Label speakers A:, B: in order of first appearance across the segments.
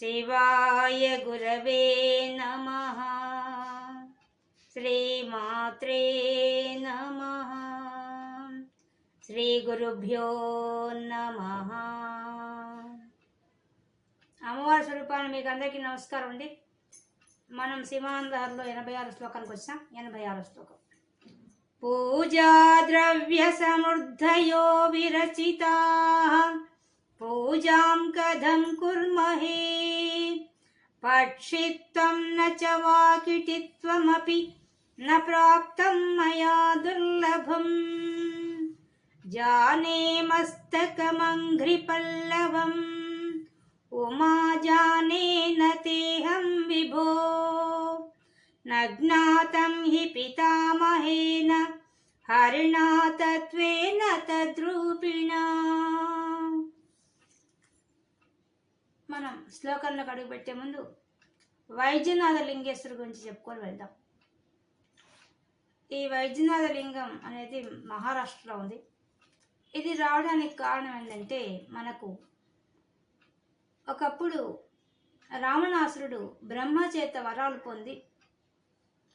A: శివాయ గురవే నమ. శ్రీమాత్రే నమ. శ్రీ గురుభ్యో నమ. అమ్మవారి స్వరూపాన్ని మీకు అందరికీ నమస్కారం అండి. మనం సీమాంధార్లో ఎనభై ఆరు శ్లోకానికి వచ్చాం. ఎనభై ఆరు శ్లోకం. పూజా ద్రవ్య సమృద్ధయో విరచితా. पूजां कथं कुर्महे? पक्षित्वं न च वाकिटित्वमपि न प्राप्तं मया दुर्लभम्। जाने मस्तकमङ्घ्रिपल्लवम्। उमा जाने न तेऽहं विभो। न ज्ञातं हि पितामहेन। हरिणा तत्त्वेन तद्रूपिणा। మనం శ్లోకంలోకి అడుగు పెట్టే ముందు వైద్యనాథ లింగేశ్వరు గురించి చెప్పుకొని వెళ్దాం. ఈ వైద్యనాథ లింగం అనేది మహారాష్ట్రలో ఉంది. ఇది రావడానికి కారణం ఏంటంటే మనకు ఒకప్పుడు రావణాసురుడు బ్రహ్మ చేత వరాలు పొంది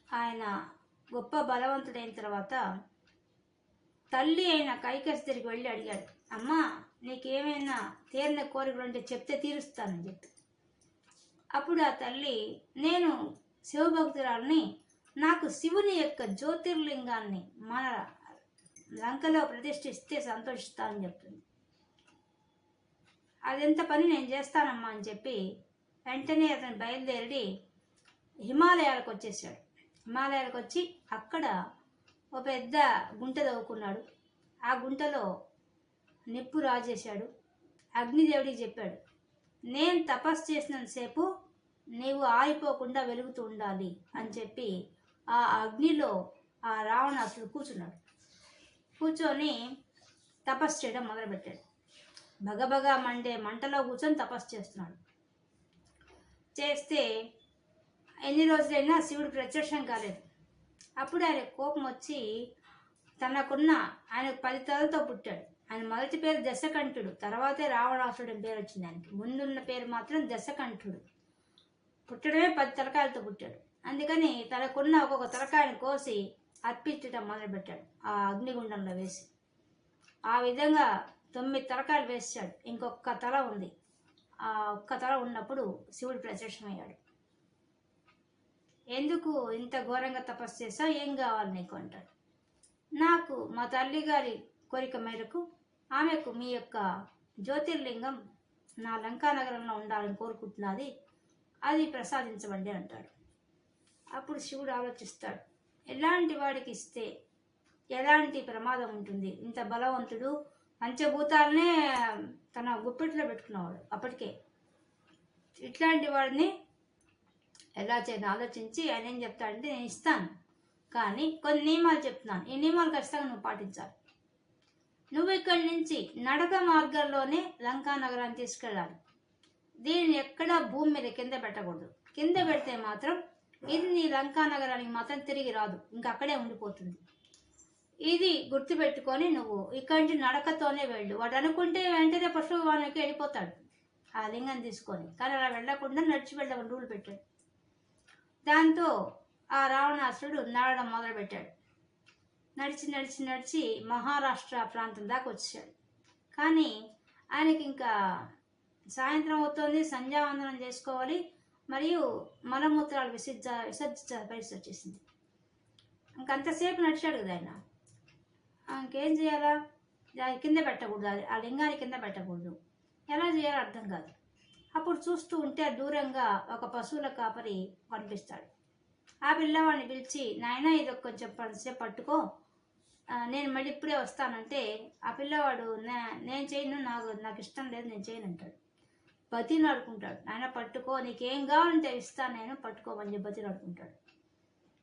A: ఆయన గొప్ప బలవంతుడైన తర్వాత తల్లి అయిన కైకసి తిరిగి వెళ్ళి అడిగాడు అమ్మా నీకేమైనా తీరిన కోరికలు ఉంటే చెప్తే తీరుస్తానని చెప్పి. అప్పుడు ఆ తల్లి నేను శివభక్తురాలని నాకు శివుని యొక్క జ్యోతిర్లింగాన్ని మన లంకలో ప్రతిష్ఠిస్తే సంతోషిస్తానని చెప్తుంది అదెంత పని నేను చేస్తానమ్మా అని చెప్పి వెంటనే అతను బయలుదేరి హిమాలయాలకు వచ్చేసాడు హిమాలయాలకు వచ్చి అక్కడ ఒక పెద్ద గుంట తవ్వుకున్నాడు. ఆ గుంటలో నిప్పు రాజేశాడు. అగ్నిదేవుడికి చెప్పాడు నేను తపస్సు చేసినంతసేపు నీవు ఆరిపోకుండా వెలుగుతూ ఉండాలి అని చెప్పి ఆ అగ్నిలో ఆ రావణాసుడు కూర్చున్నాడు. కూర్చొని తపస్సు చేయడం మొదలుపెట్టాడు. భగభగా మండే మంటలో కూర్చొని తపస్సు చేస్తున్నాడు. చేస్తే ఎన్ని రోజులైనా శివుడు ప్రత్యక్షం కాలేదు. అప్పుడు ఆయన కోపం వచ్చి తనకున్న ఆయన పది తలతో పుట్టాడు. ఆయన మొదటి పేరు దశకంఠుడు తర్వాతే రావణాసుడు పేరు వచ్చింది ఆయనకి. ముందున్న పేరు మాత్రం దశకంఠుడు. పుట్టడమే పది తలకాయలతో పుట్టాడు. అందుకని తనకున్న ఒక్కొక్క తలకాయని కోసి అర్పించడం మొదలుపెట్టాడు ఆ అగ్నిగుండంలో వేసి. ఆ విధంగా తొమ్మిది తలకాయలు వేసాడు ఇంకొక తల ఉంది. ఆ ఒక్క తల ఉన్నప్పుడు శివుడు ప్రత్యక్షమయ్యాడు. ఎందుకు ఇంత ఘోరంగా తపస్సు చేసావు ఏం కావాలి నీకు అంటాడు. నాకు మా తల్లి గారి కోరిక మేరకు ఆమెకు మీ యొక్క జ్యోతిర్లింగం నా లంకా నగరంలో ఉండాలని కోరుకుంటున్నది. అది ప్రసాదించబండి అంటాడు. అప్పుడు శివుడు ఆలోచిస్తాడు. ఎలాంటి వాడికి ఇస్తే ఎలాంటి ప్రమాదం ఉంటుంది? ఇంత బలవంతుడు పంచభూతాలనే తన గుప్పెట్లో పెట్టుకున్నవాడు అప్పటికే. ఇట్లాంటి వాడిని ఎలా చేయని ఆలోచించి ఆయన ఏం చెప్తాడంటే నేను ఇస్తాను. కానీ కొన్ని నియమాలు చెప్తున్నాను. ఈ నియమాలు ఖచ్చితంగా నువ్వు పాటించాలి. నువ్వు ఇక్కడి నుంచి నడక మార్గంలోనే లంకా నగరాన్ని తీసుకెళ్ళాలి. దీనిని ఎక్కడా భూమి మీద కింద పెట్టకూడదు. కింద పెడితే మాత్రం ఇది నీ లంకా నగరానికి మాత్రం తిరిగి రాదు. ఇంకా అక్కడే ఉండిపోతుంది. ఇది గుర్తుపెట్టుకొని నువ్వు ఇక్కడి నుంచి నడకతోనే వెళ్ళు. వాడు అనుకుంటే వెంటనే పశుభవానికి వెళ్ళిపోతాడు. ఆ లింగం తీసుకొని. కానీ అలా వెళ్ళకుండా నడిచి వెళ్ళమని రూల్ పెట్టాడు. దాంతో ఆ రావణాసురుడు నడవడం మొదలుపెట్టాడు. నడిచి నడిచి నడిచి మహారాష్ట్ర ప్రాంతం దాకా వచ్చాడు. కానీ ఆయనకి ఇంకా సాయంత్రం అవుతుంది సంధ్యావందనం చేసుకోవాలి మరియు మలమూత్రాలు విసర్జ విసర్జించ పరిస్థితి వచ్చేసింది. ఇంకంతసేపు నడిచాడు కదా ఆయన. ఇంకేం చేయాలా? దాని కింద పెట్టకూడదు ఆ లింగాన్ని కింద పెట్టకూడదు. ఎలా చేయాలో అర్థం కాదు. అప్పుడు చూస్తూ ఉంటే దూరంగా ఒక పశువుల కాపరి కనిపిస్తాడు. ఆ పిల్లవాడిని పిలిచి నాయన ఇది ఒక కొంచెం పడిసేపు పట్టుకో. నేను మళ్ళీ ఇప్పుడే వస్తానంటే ఆ పిల్లవాడు "నే- నేను చేయను నాకు నాకు ఇష్టం లేదు నేను చేయను అంటాడు. బతిలాడుకుంటాడు ఆయన పట్టుకో నీకేం కావాలంటే ఇస్తాను నేను పట్టుకోమని చెప్పి బతిలాడుకుంటాడు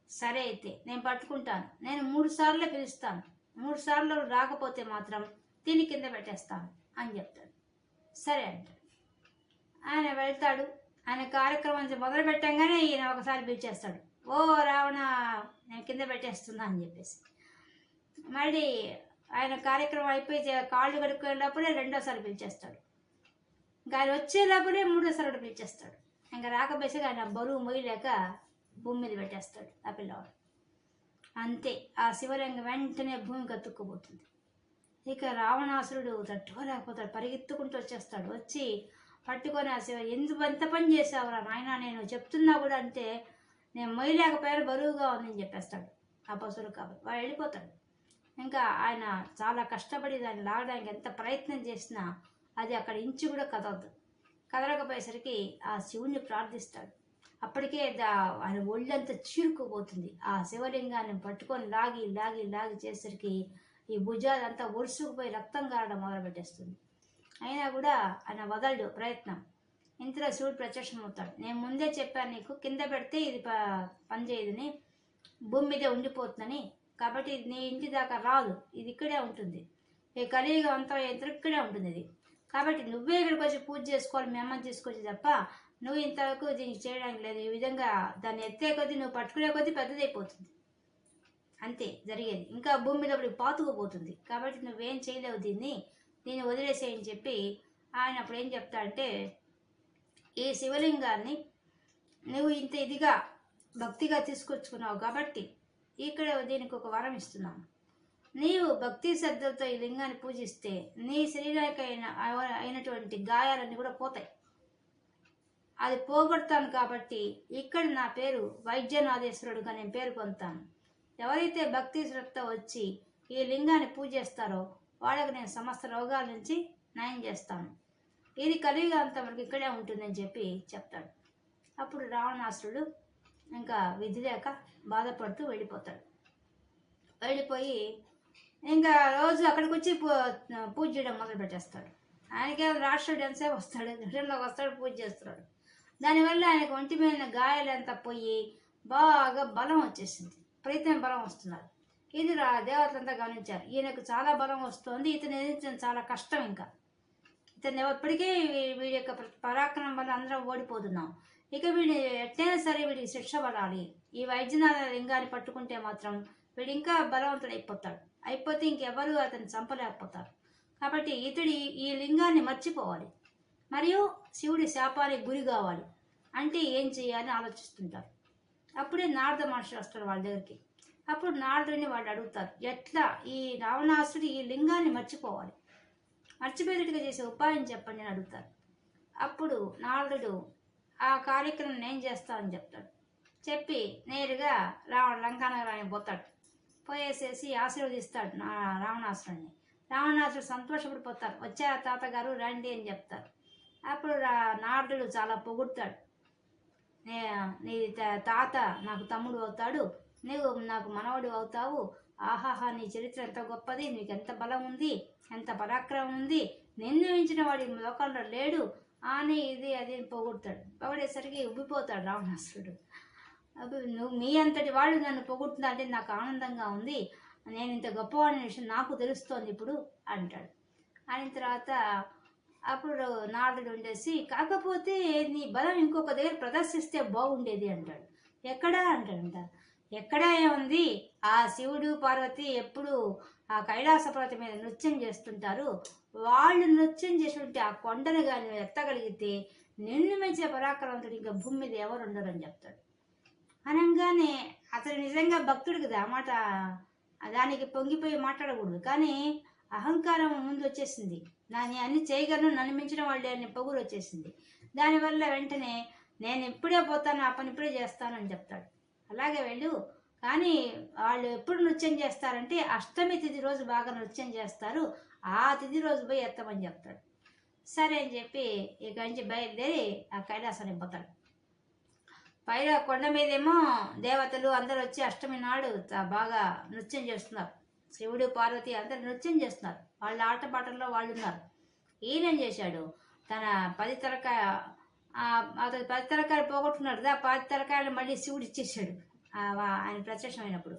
A: సరే అయితే నేను పట్టుకుంటాను. నేను మూడు సార్లు పిలుస్తాను. మూడు సార్లు రాకపోతే మాత్రం తిని కింద పెట్టేస్తాను అని చెప్తాడు. సరే అంటాడు. ఆయన వెళ్తాడు. ఆయన కార్యక్రమం మొదలు పెట్టంగానే ఈయన ఒకసారి పిలిచేస్తాడు. ఓ రావణ నేను కింద పెట్టేస్తున్నా అని చెప్పేసి. మళ్ళీ ఆయన కార్యక్రమం అయిపోయి కాళ్ళు కడుక్కునేటప్పుడే రెండోసారి పిలిచేస్తాడు. ఇంకా ఆయన వచ్చేటప్పుడే మూడోసారి పిలిచేస్తాడు. ఇంకా రాకపోయేసరికి ఆయన బరువు మొయ్యలేక భూమి మీద పెట్టేస్తాడు ఆ పిల్లవాడు. అంతే. ఆ శివలింగ వెంటనే భూమి కత్తుక్కుపోతుంది ఇక రావణాసురుడు తట్టుకోలేకపోతాడు. పరిగెత్తుకుంటూ వచ్చేస్తాడు. వచ్చి పట్టుకొని ఆ శివ ఎందుకు ఎంత పని చేసావురా నాయన? నేను చెప్తున్నా కూడా అంటే నేను మొయ్యలేకపోయాను. బరువుగా ఉందని చెప్పేస్తాడు. ఆ పశువులు కాబట్టి వాడు వెళ్ళిపోతాడు. ఇంకా ఆయన చాలా కష్టపడి దాన్ని లాగడానికి ఎంత ప్రయత్నం చేసినా అది అక్కడ ఇంచు కూడా కదలదు. కదలకపోయేసరికి ఆ శివుణ్ణి ప్రార్థిస్తాడు. అప్పటికే దా ఆయన ఒళ్ళంతా చీరుకుపోతుంది ఆ శివలింగాన్ని పట్టుకొని లాగి లాగి లాగి చేసరికి ఈ భుజాలంతా ఒరుసుకుపోయి రక్తం కారడం మొదలుపెట్టేస్తుంది. అయినా కూడా ఆయన వదలడు ప్రయత్నం. ఇంతలో శివుడు ప్రత్యక్షమవుతాడు నేను ముందే చెప్పాను నీకు కింద పెడితే ఇది ప పనిచేయదని భూమి మీదే ఉండిపోతుందని కాబట్టి ఇది నీ ఇంటి దాకా రాదు. ఇది ఇక్కడే ఉంటుంది. ఈ కలియుగ అంతా యంత్రం ఇక్కడే ఉంటుంది ఇది. కాబట్టి నువ్వే ఇక్కడికి వచ్చి పూజ చేసుకోవాలి మేమని తీసుకొచ్చి తప్ప నువ్వు ఇంతవరకు దీనికి చేయడానికి లేదు. ఈ విధంగా దాన్ని ఎత్తే కొద్దీ నువ్వు పట్టుకునే కొద్దీ పెద్దదైపోతుంది. అంతే జరిగేది. ఇంకా భూమి మీద అప్పుడు పాతుకుపోతుంది. కాబట్టి నువ్వేం చేయలేవు దీన్ని. దీన్ని వదిలేసేయని చెప్పి ఆయన అప్పుడు ఏం చెప్తాడంటే ఈ శివలింగాన్ని నువ్వు ఇంత ఇదిగా భక్తిగా తీసుకొచ్చుకున్నావు కాబట్టి ఇక్కడ దీనికి ఒక వరం ఇస్తున్నాం. నీవు భక్తి శ్రద్ధలతో ఈ లింగాన్ని పూజిస్తే నీ శరీరానికైన అయినటువంటి గాయాలన్నీ కూడా పోతాయి. అది పోగొడతాను కాబట్టి ఇక్కడ నా పేరు వైద్యనాథేశ్వరుడుగా నేను పేరు పొందుతాను. ఎవరైతే భక్తి శ్రద్ధ వచ్చి ఈ లింగాన్ని పూజిస్తారో వాళ్ళకి నేను సమస్త రోగాల నుంచి నయం చేస్తాను. ఇది కలియుగ మనకి ఇక్కడే ఉంటుందని చెప్పి చెప్తాడు. అప్పుడు రావణాసురుడు ఇంకా విధి లేక బాధపడుతూ వెళ్ళిపోతాడు. వెళ్ళిపోయి ఇంకా రోజు అక్కడికి వచ్చి పూ పూజ చేయడం మొదలు పెట్టేస్తాడు. ఆయనకే రాష్ట్రుడు ఎంతసేపు వస్తాడు గృహంలోకి వస్తాడు పూజ చేస్తున్నాడు దానివల్ల ఆయనకు ఒంటి మీద గాయాలంతా పోయి బాగా బలం వచ్చేసింది. ప్రయత్నం బలం వస్తున్నారు. ఇది రా దేవతలంతా గమనించారు. ఈయనకు చాలా బలం వస్తుంది ఇతను ఎదిరించడం చాలా కష్టం ఇంకా. ఇతను ఎప్పటికీ వీడి యొక్క పరాక్రమం వల్ల అందరం ఓడిపోతున్నాం. ఇక వీడి ఎట్లయినా సరే వీడికి శిక్ష పడాలి. ఈ వైద్యనాథ లింగాన్ని పట్టుకుంటే మాత్రం వీడు ఇంకా బలవంతుడు అయిపోతాడు అయిపోతే ఇంకెవరు అతన్ని చంపలేకపోతారు. కాబట్టి ఇతడి ఈ- లింగాన్ని మర్చిపోవాలి. మరియు శివుడి శాపానికి గురి కావాలి. అంటే ఏం చేయాలని ఆలోచిస్తుంటారు. అప్పుడే నారద మహర్షి వస్తాడు వాళ్ళ దగ్గరికి. అప్పుడు నారదుడిని వాళ్ళు అడుగుతారు ఎట్లా ఈ రావణాసుడు ఈ లింగాన్ని మర్చిపోవాలి? మర్చిపోయేటట్టుగా చేసే ఉపాయం చెప్పండి అని అడుగుతారు. అప్పుడు నారదుడు ఆ కార్యక్రమం నేను చేస్తానని చెప్తాడు. చెప్పి నేరుగా రావణ లంకానగరానికి పోతాడు. పోయేసేసి ఆశీర్వదిస్తాడు నా రావణాసురుడిని రావణాసురుడు సంతోషపడిపోతారు వచ్చారా తాతగారు రండి అని చెప్తారు. అప్పుడు రా నారదుడు చాలా పొగుడతాడు. నే నీ త- తాత నాకు తమ్ముడు అవుతాడు. నీవు నాకు మనవడు అవుతావు. ఆహాహా నీ చరిత్ర ఎంత గొప్పది. నీకు ఎంత బలం ఉంది. ఎంత పరాక్రమం ఉంది. నిన్ను మించిన వాడి లోకంలో లేడు. అని ఇది అది అని పొగుడతాడు. పొగడేసరికి ఉబ్బిపోతాడు రావణాసురుడు. నువ్వు మీ అంతటి వాడు నన్ను పొగుడుతున్నా అంటే నాకు ఆనందంగా ఉంది. నేను ఇంత గొప్పవాడిన విషయం నాకు తెలుస్తోంది ఇప్పుడు అంటాడు. అయిన తర్వాత అప్పుడు నారదుడు ఉండేసి కాకపోతే నీ బలం ఇంకొక దగ్గర ప్రదర్శిస్తే బాగుండేది అంటాడు. ఎక్కడా? అంటాడంట. ఎక్కడా ఏముంది? ఆ శివుడు పార్వతి ఎప్పుడు ఆ కైలాస పర్వతం మీద నృత్యం చేస్తుంటారు. వాళ్ళు నృత్యం చేస్తుంటే ఆ కొండను కానీ ఎత్తగలిగితే నిన్ను మెచ్చే పరాక్రమంతుడు ఇంకా భూమి మీద ఎవరు ఉండరు అని చెప్తాడు. అనగానే అతను నిజంగా భక్తుడు కదా ఆ మాట దానికి పొంగిపోయి మాట్లాడకూడదు. కానీ అహంకారం ముందు వచ్చేసింది. దాన్ని అన్ని చేయగలను నన్ను మించిన వాళ్ళే అని పొగురు వచ్చేసింది. దానివల్ల వెంటనే నేను ఇప్పుడే పోతాను ఆ పని ఇప్పుడే చేస్తాను అని చెప్తాడు. అలాగే వెళ్ళు. కానీ వాళ్ళు ఎప్పుడు నృత్యం చేస్తారంటే అష్టమి తిథి రోజు బాగా నృత్యం చేస్తారు. ఆ తిథి రోజు పోయి ఎత్తమని చెప్తాడు. సరే అని చెప్పి ఇక నుంచి బయలుదేరి ఆ కైలాసానికి పోతాడు పైన కొండ మీదేమో దేవతలు అందరూ వచ్చి అష్టమి నాడు బాగా నృత్యం చేస్తున్నారు. శివుడు పార్వతి అందరు నృత్యం చేస్తున్నారు. వాళ్ళ ఆటపాటల్లో వాళ్ళు ఉన్నారు. ఈయనేం చేశాడు? తన పది తరకాయ అతను పది తరకాయలు పోగొట్టుకున్నాడు ఆ పది తరకాయలు మళ్ళీ శివుడు ఇచ్చేసాడు ఆయన ప్రత్యక్షమైనప్పుడు.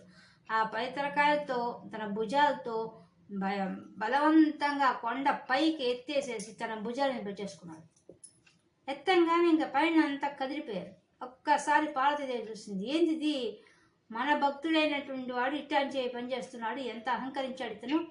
A: ఆ పది తరకాయలతో తన భుజాలతో భయ- బలవంతంగా కొండ పైకి ఎత్తేసేసి తన భుజాలను పెట్టేసుకున్నాడు ఎత్తంగానే ఇంకా పైన అంతా కదిలిపోయారు. ఒక్కసారి పార్వతీదేవి చూసింది. ఏంది ఇది మన భక్తుడైనటువంటి వాడు ఇట్లాంటి పని చేస్తున్నాడు ఎంత అహంకరించాడు ఇతను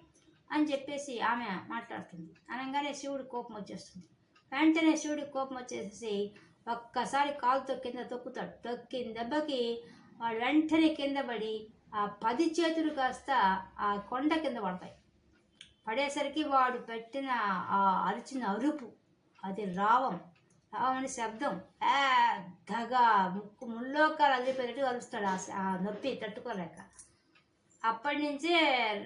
A: అని చెప్పేసి ఆమె మాట్లాడుతుంది. అనగానే శివుడు కోపం వచ్చేస్తుంది. వెంటనే శివుడికి కోపం వచ్చేసి ఒక్కసారి కాలుతో కింద తొక్కుతాడు. తొక్కిన దెబ్బకి వాడు వెంటనే కింద పడి ఆ పది చేతులు కాస్త ఆ కొండ కింద పడతాయి. పడేసరికి వాడు పెట్టిన ఆ అరిచిన అరుపు అది రావం రావని శబ్దం పెద్దగా ముక్కు ముల్లోకాలు అదిరిపోయేటట్టు అరుస్తాడు ఆ నొప్పి తట్టుకోలేక. అప్పటి నుంచే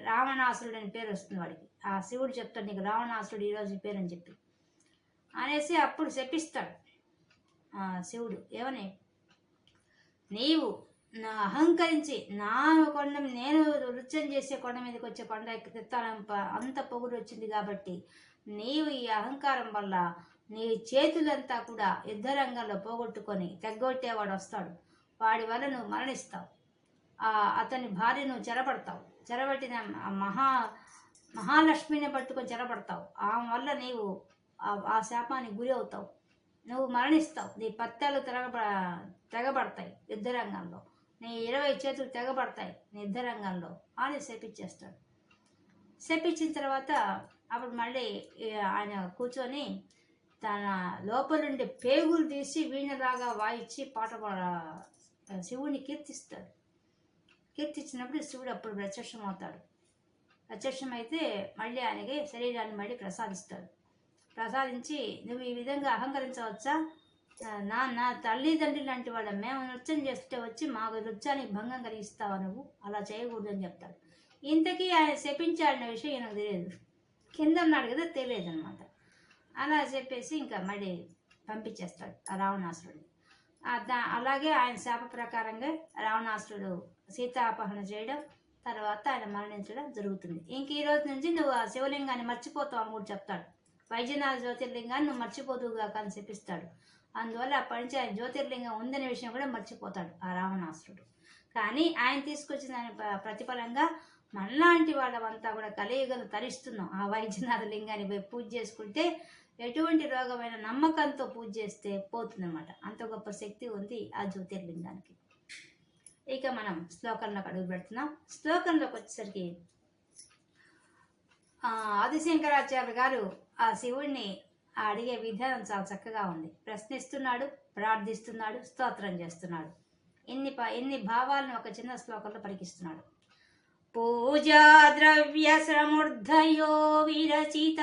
A: రావణాసురుడు అని పేరు వస్తుంది వాడికి. ఆ శివుడు చెప్తాడు నీకు రావణాసురుడు ఈరోజు పేరు అని చెప్పి. అనేసి అప్పుడు శపిస్తాడు శివుడు. ఏమని? నీవు నా అహంకరించి నా కొండ నేను నృత్యం చేసే కొండ మీదకి వచ్చే కొండ ఎత్తాలని అంత పొగుడు వచ్చింది కాబట్టి నీవు ఈ అహంకారం వల్ల నీ చేతులంతా కూడా యుద్ధ రంగంలో పోగొట్టుకొని తెగ్గొట్టేవాడు వస్తాడు. వాడి వల్ల నువ్వు మరణిస్తావు. ఆ అతని భార్య నువ్వు చెరపడతావు. చెరబట్టిన ఆ మహా మహాలక్ష్మిని పట్టుకొని చెరపడతావు. ఆమె వల్ల నీవు ఆ- శాపానికి గురి అవుతావు. నువ్వు మరణిస్తావు. నీ పత్యాలు తెగబ తెగబడతాయి యుద్ధరంగంలో. నీ ఇరవై చేతులు తెగబడతాయి నిద్ర రంగంలో అని శపించేస్తాడు. శపించిన తర్వాత అప్పుడు మళ్ళీ ఆయన కూర్చొని తన లోపల నుండి పేగులు తీసి వీణలాగా వాయించి పాట పాడ శివుని కీర్తిస్తాడు. కీర్తించినప్పుడు శివుడు అప్పుడు ప్రత్యక్షం అవుతాడు ప్రత్యక్షం అయితే మళ్ళీ ఆయనకి శరీరాన్ని మళ్ళీ ప్రసాదిస్తాడు. ప్రసాదించి నువ్వు ఈ విధంగా అహంకరించవచ్చా? నాన్న నా తల్లిదండ్రులు లాంటి వాళ్ళ మేము నృత్యం చేస్తే వచ్చి మాకు నృత్యానికి భంగం కలిగిస్తావా నువ్వు? అలా చేయకూడదు అని చెప్తాడు. ఇంతకీ ఆయన శపించాడన్న విషయం ఈయనకు తెలియదు. కింద ఉన్నాడు కదా తెలియదు అనమాట అలా చెప్పేసి ఇంకా మళ్ళీ పంపించేస్తాడు ఆ రావణాసురుడిని. అలాగే ఆయన శాప ప్రకారంగా రావణాసురుడు సీతాపహరణ చేయడం తర్వాత ఆయన మరణించడం జరుగుతుంది. ఇంక ఈ రోజు నుంచి నువ్వు ఆ శివలింగాన్ని మర్చిపోతావు అని కూడా చెప్తాడు. వైద్యనాథ జ్యోతిర్లింగాన్ని నువ్వు మర్చిపోదువుగా అని చెప్పిస్తాడు. అందువల్ల అప్పటి నుంచి ఆయన జ్యోతిర్లింగం ఉందనే విషయం కూడా మర్చిపోతాడు ఆ రావణాసురుడు. కానీ ఆయన తీసుకొచ్చిన దాని ప్రతిఫలంగా మనలాంటి వాళ్ళమంతా కూడా కలియుగలు తరిస్తున్నాం. ఆ వైద్యనాథ లింగాన్ని పోయి పూజ చేసుకుంటే ఎటువంటి రోగమైన నమ్మకంతో పూజ చేస్తే పోతుందన్నమాట. అంత గొప్ప శక్తి ఉంది ఆ జ్యోతిర్లింగానికి. ఇక మనం శ్లోకంలోకి అడుగు పెడుతున్నాం. శ్లోకంలోకి వచ్చేసరికి ఆదిశంకరాచార్య గారు ఆ ఆ అడిగే విధానం చాలా చక్కగా ఉంది. ప్రశ్నిస్తున్నాడు ప్రార్థిస్తున్నాడు స్తోత్రం చేస్తున్నాడు. ఇన్ని ప ఇన్ని భావాలను ఒక చిన్న శ్లోకంలో పరికిస్తున్నాడు. పూజా ద్రవ్య సమృద్ధయో విరచిత.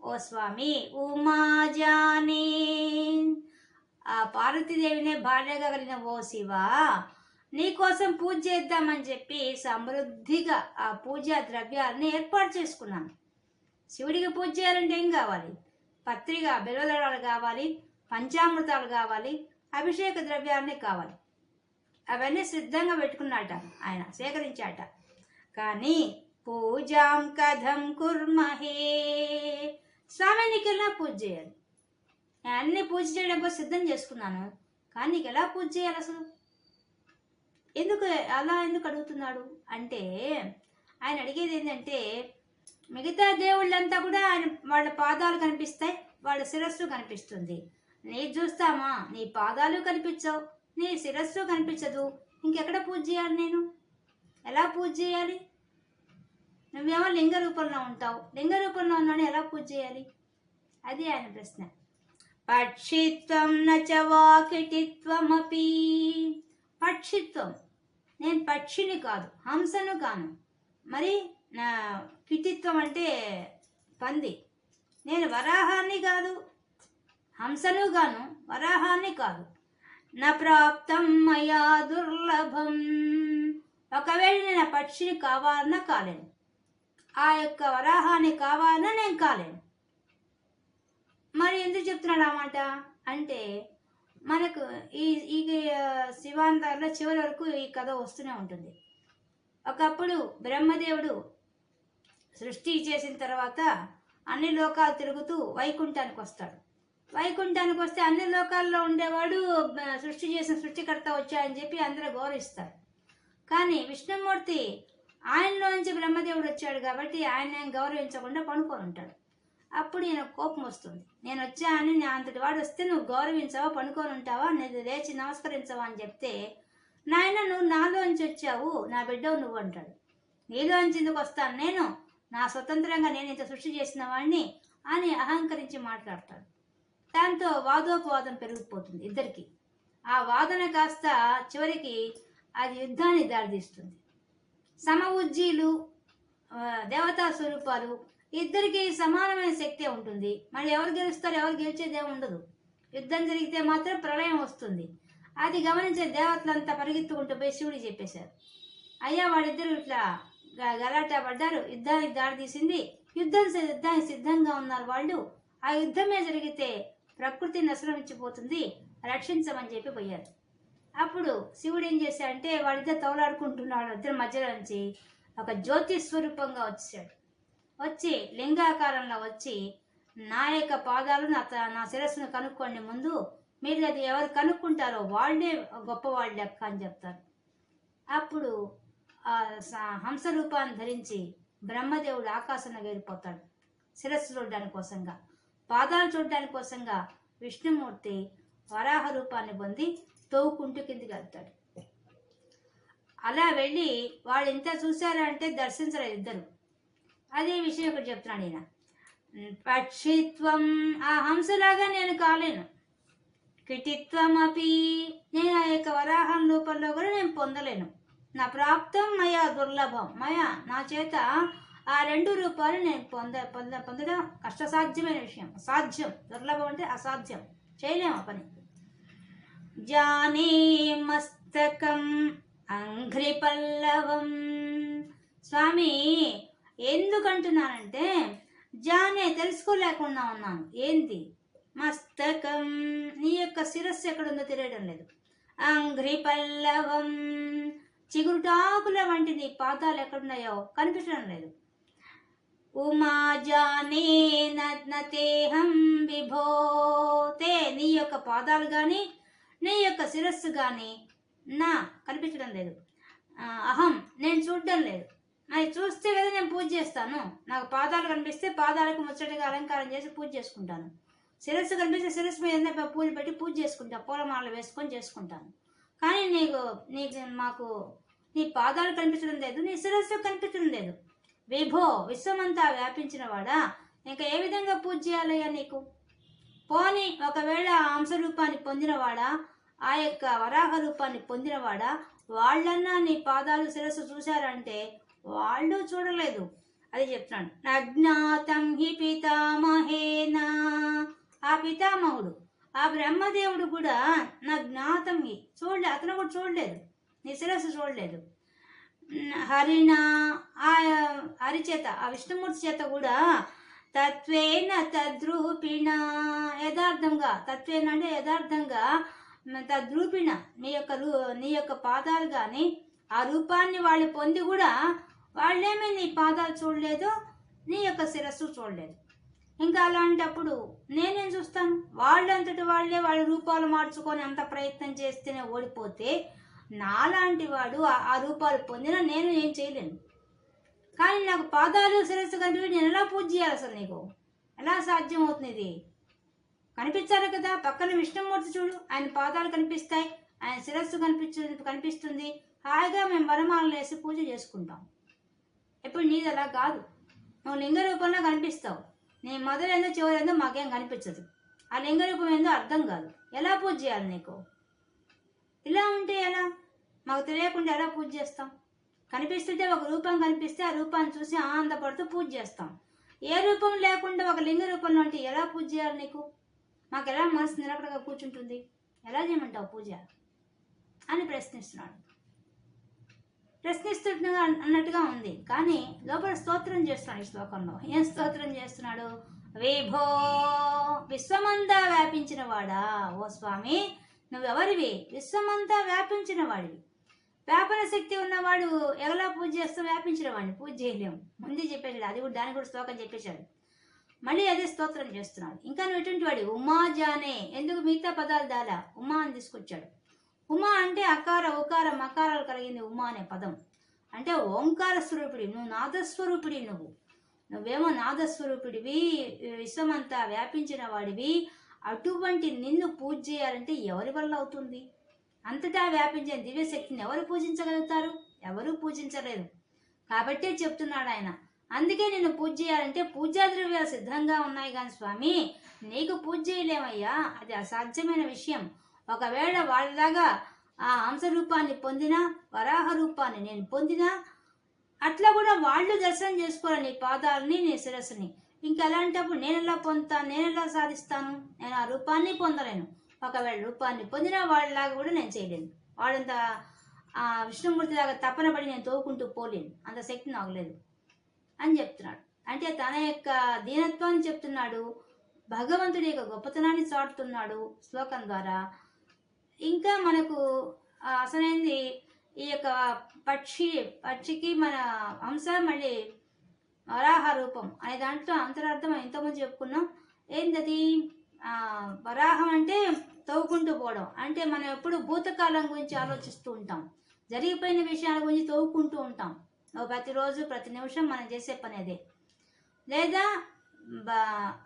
A: ఓ స్వామి ఉమాజాని ఆ పార్వతీదేవినే భార్యగా కలిగిన ఓ శివ నీకోసం పూజ చేద్దామని చెప్పి సమృద్ధిగా ఆ పూజా ద్రవ్యాలని ఏర్పాటు చేసుకున్నాను. శివుడికి పూజ చేయాలంటే ఏం కావాలి? పత్రిక బిల్వదళాలు కావాలి పంచామృతాలు కావాలి అభిషేక ద్రవ్యాలనే కావాలి. అవన్నీ సిద్ధంగా పెట్టుకున్నాట ఆయన సేకరించాట. కానీ పూజాం కథం కుర్మహే. స్వామి నీకు ఎలా పూజ చేయాలి? అన్ని పూజ చేయడం కోసం సిద్ధం చేసుకున్నాను. కానీ నీకు ఎలా పూజ చేయాలి అసలు? ఎందుకు అలా ఎందుకు అడుగుతున్నాడు? అంటే ఆయన అడిగేది ఏంటంటే మిగతా దేవుళ్ళంతా కూడా ఆయన వాళ్ళ పాదాలు కనిపిస్తాయి వాళ్ళ శిరస్సు కనిపిస్తుంది. నీ చూస్తామా? నీ పాదాలు కనిపించవు నీ శిరస్సు కనిపించదు. ఇంకెక్కడ పూజ చేయాలి నేను? ఎలా పూజ చేయాలి? నువ్వేమో లింగ రూపంలో ఉంటావు. లింగ రూపంలో ఉన్నాను ఎలా పూజ చేయాలి? అది ఆయన ప్రశ్న. పక్షిత్వం నచ వాకిటిత్వమపి. పక్షిత్వం. నేను పక్షిని కాదు హంసను కాను మరి నా కిటిత్వం అంటే పంది. నేను వరాహాన్ని కాదు హంసను గాను వరాహాన్ని కాదు. నా ప్రాప్తం మయా దుర్లభం. ఒకవేళ నేను ఆ పక్షిని కావాలన్నా కాలేను. ఆ యొక్క వరాహాన్ని కావాలన్నా నేను కాలేను. మరి ఎందుకు చెప్తున్నాడు అన్నమాట అంటే మనకు ఈ ఈ శివాంతాల్లో చివరి వరకు ఈ కథ వస్తూనే ఉంటుంది. ఒకప్పుడు బ్రహ్మదేవుడు సృష్టి చేసిన తర్వాత అన్ని లోకాలు తిరుగుతూ వైకుంఠానికి వస్తాడు. వైకుంఠానికి వస్తే అన్ని లోకాల్లో ఉండేవాడు సృష్టి చేసిన సృష్టికర్త వచ్చాయని చెప్పి అందరూ గౌరవిస్తారు. కానీ విష్ణుమూర్తి ఆయనలోంచి బ్రహ్మదేవుడు వచ్చాడు కాబట్టి ఆయన గౌరవించకుండా పనుకొని ఉంటాడు. అప్పుడు ఈయన కోపం వస్తుంది. నేను వచ్చానని నా అంతటి వాడు వస్తే నువ్వు గౌరవించావా పనుకొని ఉంటావా నేను లేచి నమస్కరించవా అని చెప్తే నాయన నువ్వు నాలోంచి వచ్చావు నా బిడ్డవు నువ్వు అంటాడు. నీలోంచి ఎందుకు వస్తాను నేను? నా స్వతంత్రంగా నేను ఇంత సృష్టి చేసిన వాడిని అని అహంకరించి మాట్లాడతాడు. దాంతో వాదోపవాదం పెరిగిపోతుంది ఇద్దరికి. ఆ వాదన కాస్త చివరికి అది యుద్ధాన్ని దారితీస్తుంది. సమ ఉజ్జీలు దేవతా స్వరూపాలు ఇద్దరికి సమానమైన శక్తే ఉంటుంది. మరి ఎవరు గెలుస్తారు ఎవరు గెలిచేదే ఉండదు. యుద్ధం జరిగితే మాత్రం ప్రళయం వస్తుంది. అది గమనించే దేవతలంతా పరిగెత్తుకుంటూ పోయి శివుడు చెప్పేశారు. అయ్యా వాళ్ళిద్దరు ఇట్లా గలాటా పడ్డారు యుద్ధానికి దారి తీసింది. యుద్ధం యుద్ధానికి సిద్ధంగా ఉన్నారు వాళ్ళు. ఆ యుద్ధమే జరిగితే ప్రకృతి నశనమించిపోతుంది రక్షించమని చెప్పి పోయారు. అప్పుడు శివుడు ఏం చేశాడంటే వాళ్ళిద్దరు తోలాడుకుంటున్నాడు ఇద్దరి మధ్యలో నుంచి. ఒక జ్యోతి స్వరూపంగా వచ్చాడు. వచ్చి లింగాకారంలో వచ్చి నా యొక్క పాదాలు నా త- నా శిరస్సును కనుక్కోండి ముందు. మీరు అది ఎవరు కనుక్కుంటారో వాళ్ళే గొప్పవాళ్ళు లెక్క అని చెప్తారు. అప్పుడు హంసరూపాన్ని స- హంస రూపాన్ని ధరించి బ్రహ్మదేవుడు ఆకాశంలో వెళ్ళిపోతాడు శిరస్సు చూడడానికి కోసంగా పాదాలు చూడడానికి కోసంగా విష్ణుమూర్తి వరాహ రూపాన్ని పొంది తోవుకుంటూ కిందికి వెళ్తాడు. అలా వెళ్ళి వాళ్ళు ఇంత చూశారంటే దర్శించలేదు ఇద్దరు. అదే విషయం ఇక్కడ చెప్తున్నాడు ఈయన. పక్షిత్వం ఆ హంసలాగా నేను కాలేను. కిటిత్వం అపి నేను ఆ యొక్క వరాహం రూపంలో కూడా నేను పొందలేను. నా ప్రాప్తం మయా దుర్లభం. మయా నా చేత ఆ రెండు రూపాయలు నేను పొంద పొంద పొందడం కష్టసాధ్యమైన విషయం. సాధ్యం దుర్లభం అంటే అసాధ్యం. చేయలేము పని. జానే మస్తకం అంఘ్రి పల్లవం. స్వామి ఎందుకంటున్నానంటే జానే తెలుసుకోలేకుండా ఉన్నాను. ఏంది? మస్తకం. నీ యొక్క శిరస్సు ఎక్కడుందో తెలియడం లేదు. అంఘ్రి పల్లవం. చిగురుటాకుల వంటి నీ పాదాలు ఎక్కడున్నాయో కనిపించడం లేదు. ఉమా జానే నతేహం విభోతే నీ యొక్క పాదాలు కానీ నీ యొక్క శిరస్సు కానీ నా కనిపించడం లేదు. అహం నేను చూడడం లేదు. మరి చూస్తే కదా నేను పూజ చేస్తాను. నాకు పాదాలు కనిపిస్తే పాదాలకు ముచ్చటగా అలంకారం చేసి పూజ చేసుకుంటాను. శిరస్సు కనిపిస్తే శిరస్సు మీద ఏదైనా పూలు పెట్టి పూజ చేసుకుంటాను పూలమాలలు వేసుకొని చేసుకుంటాను. కానీ నీకు నీకు మాకు నీ పాదాలు కనిపించడం లేదు నీ శిరస్సు కనిపించడం లేదు. విభో విశ్వమంతా వ్యాపించిన వాడా? ఇంకా ఏ విధంగా పూజ చేయాలయ్యా నీకు? పోని ఒకవేళ అంశ రూపాన్ని పొందినవాడా ఆ యొక్క వరాహ రూపాన్ని పొందినవాడా వాళ్ళన్నా నీ పాదాలు శిరస్సు చూశారంటే వాళ్ళు చూడలేదు. అది చెప్తున్నాడు. అజ్ఞాతం హి పితామహేనా. ఆ పితామహుడు ఆ బ్రహ్మదేవుడు కూడా నా జ్ఞాతం చూడలేదు చూడలే అతను కూడా చూడలేదు. నీ శిరస్సు చూడలేదు. హరిణ ఆ హరి చేత ఆ విష్ణుమూర్తి చేత కూడా తత్వేన తద్రూపిణ. యథార్థంగా తత్వేన అంటే యథార్థంగా తద్రూపిణ. నీ యొక్క రూ నీ యొక్క పాదాలు కానీ ఆ రూపాన్ని వాళ్ళు పొంది కూడా వాళ్ళేమీ నీ పాదాలు చూడలేదు నీ యొక్క శిరస్సు చూడలేదు. ఇంకా అలాంటప్పుడు నేనేం చూస్తాను? వాళ్ళంతటి వాళ్ళే వాళ్ళ రూపాలు మార్చుకొని అంత ప్రయత్నం చేస్తేనే ఓడిపోతే నాలాంటి వాడు ఆ- రూపాలు పొందినా నేను ఏం చేయలేను. కానీ నాకు పాదాలు శిరస్సు కనిపి నేను ఎలా పూజ చేయాలి అసలు నీకు? ఎలా సాధ్యం అవుతుంది ఇది? కనిపించాలి కదా పక్కన విష్ణుమూర్తి చూడు. ఆయన పాదాలు కనిపిస్తాయి ఆయన శిరస్సు కనిపించు కనిపిస్తుంది. హాయిగా మేము వరమాలను వేసి పూజ చేసుకుంటాం. ఇప్పుడు నీది అలా కాదు. నువ్వు లింగ రూపంలో కనిపిస్తావు. నీ మొదలైందో చివరైందో మాకేం కనిపించదు. ఆ లింగ రూపం ఏందో అర్థం కాదు. ఎలా పూజ చేయాలి నీకు? ఇలా ఉంటే ఎలా? మాకు తెలియకుండా ఎలా పూజ చేస్తాం? కనిపిస్తుంటే ఒక రూపం కనిపిస్తే ఆ రూపాన్ని చూసి ఆనందపడుతూ పూజ చేస్తాం. ఏ రూపం లేకుండా ఒక లింగ రూపంలో ఉంటే ఎలా పూజ చేయాలి నీకు? మాకు ఎలా మనసు నిలకడగా కూర్చుంటుంది? ఎలా చేయమంటావు పూజ? అని ప్రశ్నిస్తున్నాడు. ప్రశ్నిస్తున్నగా అన్నట్టుగా ఉంది. కానీ లోపల స్తోత్రం చేస్తున్నాడు ఈ శ్లోకంలో. ఏం స్తోత్రం చేస్తున్నాడు? విభో విశ్వమంతా వ్యాపించిన వాడా? ఓ స్వామి నువ్వెవరివి? విశ్వమంతా వ్యాపించిన వాడివి. వ్యాపన శక్తి ఉన్నవాడు ఎలా పూజ చేస్తూ వ్యాపించిన వాడిని? పూజ చేయలేము ముందే చెప్పేశాడు అది కూడా దాని కూడా శ్లోకం చెప్పేశాడు. మళ్ళీ అదే స్తోత్రం చేస్తున్నాడు. ఇంకా నువ్వు ఎటువంటి వాడి ఉమా జానే. ఎందుకు మిగతా పదాలు దాలా? ఉమా అని తీసుకొచ్చాడు. ఉమా అంటే అకార ఉకార మకారాలు కలిగింది ఉమా అనే పదం. అంటే ఓంకార స్వరూపిడి నువ్వు నాదస్వరూపిడి నువ్వు. నువ్వేమో నాదస్వరూపిడివి విశ్వమంతా వ్యాపించిన వాడివి. అటువంటి నిన్ను పూజ చేయాలంటే ఎవరి వల్ల అవుతుంది? అంతటా వ్యాపించిన దివ్యశక్తిని ఎవరు పూజించగలుగుతారు? ఎవరు పూజించలేరు కాబట్టే చెప్తున్నాడు ఆయన. అందుకే నేను పూజ చేయాలంటే పూజా ద్రవ్యాలు సిద్ధంగా ఉన్నాయి కానీ స్వామి. నీకు పూజ చేయలేమయ్యా. అది అసాధ్యమైన విషయం. ఒకవేళ వాళ్ళలాగా ఆ హంసరూపాన్ని పొందినా వరాహ రూపాన్ని నేను పొందినా అట్లా కూడా వాళ్ళు దర్శనం చేసుకోవాలి నీ పాదాలని నీ శిరస్సుని? ఇంకా ఎలాంటప్పుడు నేను ఎలా పొందుతాను నేను ఎలా సాధిస్తాను? నేను ఆ రూపాన్ని పొందలేను. ఒకవేళ రూపాన్ని పొందినా వాళ్ళలాగా కూడా నేను చేయలేను. వాళ్ళంత ఆ విష్ణుమూర్తి లాగా తపన పడి నేను తోకుంటూ పోలేను. అంత శక్తి నాకు లేదు. అని చెప్తున్నాడు. అంటే తన యొక్క దీనత్వాన్ని చెప్తున్నాడు. భగవంతుడి యొక్క గొప్పతనాన్ని చాటుతున్నాడు శ్లోకం ద్వారా. ఇంకా మనకు అసలైంది ఈ యొక్క పక్షి పక్షికి మన హంస మళ్ళీ వరాహ రూపం అనే దాంట్లో అంతరార్థం ఇంతకుముందు చెప్పుకున్నాం. ఏంటది వరాహం అంటే తవ్వుకుంటూ పోవడం. అంటే మనం ఎప్పుడు భూతకాలం గురించి ఆలోచిస్తూ ఉంటాం. జరిగిపోయిన విషయాల గురించి తవ్వుకుంటూ ఉంటాం. ప్రతిరోజు ప్రతి నిమిషం మనం చేసే పని అదే. లేదా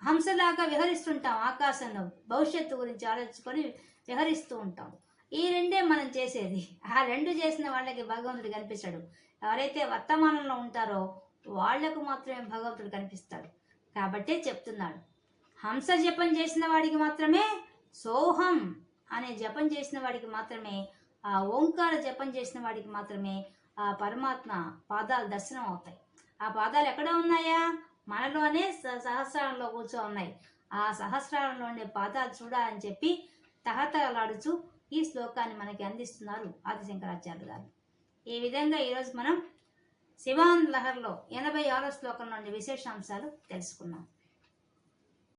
A: హంసలాగా విహరిస్తుంటాం ఆకాశంలో భవిష్యత్తు గురించి ఆలోచించుకొని విహరిస్తూ ఉంటాం ఈ రెండే మనం చేసేది. ఆ రెండు చేసిన వాళ్ళకి భగవంతుడు కనిపిస్తాడు. ఎవరైతే వర్తమానంలో ఉంటారో వాళ్ళకు మాత్రమే భగవంతుడు కనిపిస్తాడు. కాబట్టే చెప్తున్నాడు. హంస జపం చేసిన వాడికి మాత్రమే సోహం అనే జపం చేసిన వాడికి మాత్రమే ఆ ఓంకార జపం చేసిన వాడికి మాత్రమే ఆ పరమాత్మ పాదాలు దర్శనం అవుతాయి. ఆ పాదాలు ఎక్కడ ఉన్నాయా? మనలోనే స- సహస్రాలలో కూర్చో ఉన్నాయి. ఆ సహస్రాలలో ఉండే పాదాలు చూడాలని చెప్పి తహతలాడుచు ఈ శ్లోకాన్ని మనకి అందిస్తున్నారు ఆదిశంకరాచార్య గారు ఈ విధంగా ఈరోజు మనం శివాన్ లహర్లో ఎనభై ఆరో శ్లోకం నుండి విశేషాంశాలు తెలుసుకున్నాం.